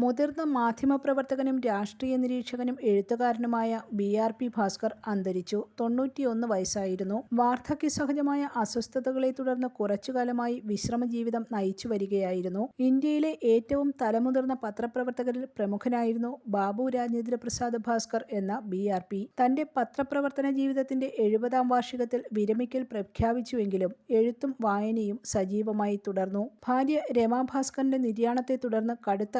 മുതിർന്ന മാധ്യമപ്രവർത്തകനും രാഷ്ട്രീയ നിരീക്ഷകനും എഴുത്തുകാരനുമായ ബി ആർ പി ഭാസ്കർ അന്തരിച്ചു. തൊണ്ണൂറ്റിയൊന്ന് വയസ്സായിരുന്നു. വാർദ്ധക്യസഹജമായ അസ്വസ്ഥതകളെ തുടർന്ന് കുറച്ചുകാലമായി വിശ്രമ ജീവിതം നയിച്ചു വരികയായിരുന്നു. ഇന്ത്യയിലെ ഏറ്റവും തലമുതിർന്ന പത്രപ്രവർത്തകരിൽ പ്രമുഖനായിരുന്നു ബാബു രാജേന്ദ്ര പ്രസാദ് ഭാസ്കർ എന്ന ബി ആർ പി. തന്റെ പത്രപ്രവർത്തന ജീവിതത്തിന്റെ എഴുപതാം വാർഷികത്തിൽ വിരമിക്കൽ പ്രഖ്യാപിച്ചുവെങ്കിലും എഴുത്തും വായനയും സജീവമായി തുടർന്നു. ഭാര്യ രമാ ഭാസ്കറിന്റെ നിര്യാണത്തെ തുടർന്ന് കടുത്ത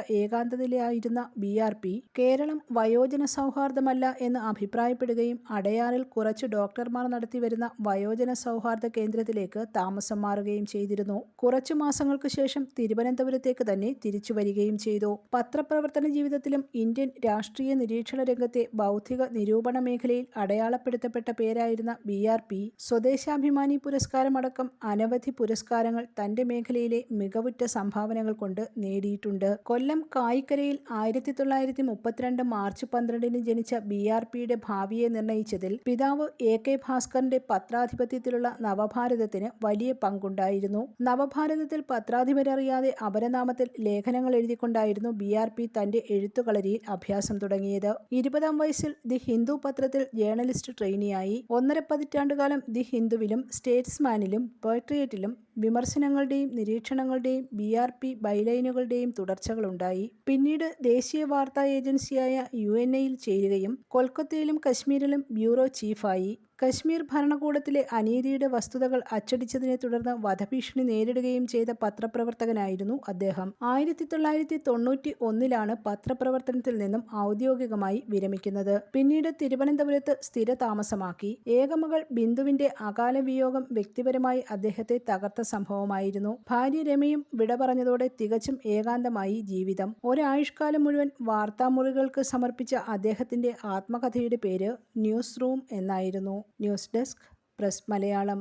ഏകാന്തതയിലായിരുന്ന ബി ആർ പി കേരളം വയോജന സൗഹാർദ്ദമല്ല എന്ന് അഭിപ്രായപ്പെടുകയും അടയാറിൽ കുറച്ച് ഡോക്ടർമാർ നടത്തിവരുന്ന വയോജന സൗഹാർദ്ദ കേന്ദ്രത്തിലേക്ക് താമസം മാറുകയും ചെയ്തിരുന്നു. കുറച്ചു മാസങ്ങൾക്ക് ശേഷം തിരുവനന്തപുരത്തേക്ക് തന്നെ തിരിച്ചു വരികയും ചെയ്തു. പത്രപ്രവർത്തന ജീവിതത്തിലും ഇന്ത്യൻ രാഷ്ട്രീയ നിരീക്ഷണ രംഗത്തെ ബൗദ്ധിക നിരൂപണ മേഖലയിൽ അടയാളപ്പെടുത്തപ്പെട്ട പേരായിരുന്ന ബി ആർ പി സ്വദേശാഭിമാനി പുരസ്കാരമടക്കം അനവധി പുരസ്കാരങ്ങൾ തന്റെ മേഖലയിലെ മികവുറ്റ സംഭാവനകൾ കൊണ്ട് നേടിയിട്ടുണ്ട്. കൊല്ലം കായിക്കരയിൽ ആയിരത്തി തൊള്ളായിരത്തി മുപ്പത്തിരണ്ട് മാർച്ച് പന്ത്രണ്ടിന് ജനിച്ച ബി ആർ പിയുടെ ഭാവിയെ നിർണയിച്ചതിൽ പിതാവ് എ കെ ഭാസ്കറിന്റെ പത്രാധിപത്യത്തിലുള്ള നവഭാരതത്തിന് വലിയ പങ്കുണ്ടായിരുന്നു. നവഭാരതത്തിൽ പത്രാധിപരറിയാതെ അപരനാമത്തിൽ ലേഖനങ്ങൾ എഴുതിക്കൊണ്ടായിരുന്നു ബി ആർ പി തന്റെ എഴുത്തുകളരിയിൽ അഭ്യാസം തുടങ്ങിയത്. ഇരുപതാം വയസ്സിൽ ദി ഹിന്ദു പത്രത്തിൽ ജേർണലിസ്റ്റ് ട്രെയിനിയായി. ഒന്നര പതിറ്റാണ്ടുകാലം ദി ഹിന്ദുവിലും സ്റ്റേറ്റ്സ്മാനിലും പോട്രിയറ്റിലും വിമർശനങ്ങളുടെയും നിരീക്ഷണങ്ങളുടെയും ബി ആർ പി ബൈലൈനുകളുടെയും തുടർച്ചകളുണ്ടായി. പിന്നീട് ദേശീയ വാർത്താ ഏജൻസിയായ യു എൻ എയിൽ ചേരുകയും കൊൽക്കത്തയിലും കശ്മീരിലും ബ്യൂറോ ചീഫായി. കശ്മീർ ഭരണകൂടത്തിലെ അനീതിയുടെ വസ്തുതകൾ അച്ചടിച്ചതിനെ തുടർന്ന് വധഭീഷണി നേരിടുകയും ചെയ്ത പത്രപ്രവർത്തകനായിരുന്നു അദ്ദേഹം. ആയിരത്തി തൊള്ളായിരത്തി തൊണ്ണൂറ്റി ഒന്നിലാണ് പത്രപ്രവർത്തനത്തിൽ നിന്നും ഔദ്യോഗികമായി വിരമിക്കുന്നത്. പിന്നീട് തിരുവനന്തപുരത്ത് സ്ഥിര താമസമാക്കി ഏകമകൾ ബിന്ദുവിന്റെ അകാല വിയോഗം വ്യക്തിപരമായി അദ്ദേഹത്തെ തകർത്ത സംഭവമായിരുന്നു. ഭാര്യ രമയും വിട പറഞ്ഞതോടെ തികച്ചും ഏകാന്തമായി ജീവിതം. ഒരായുഷ്കാലം മുഴുവൻ വാർത്താമുറികൾക്ക് സമർപ്പിച്ച അദ്ദേഹത്തിന്റെ ആത്മകഥയുടെ പേര് ന്യൂസ് റൂം എന്നായിരുന്നു. News desk press Malayalam.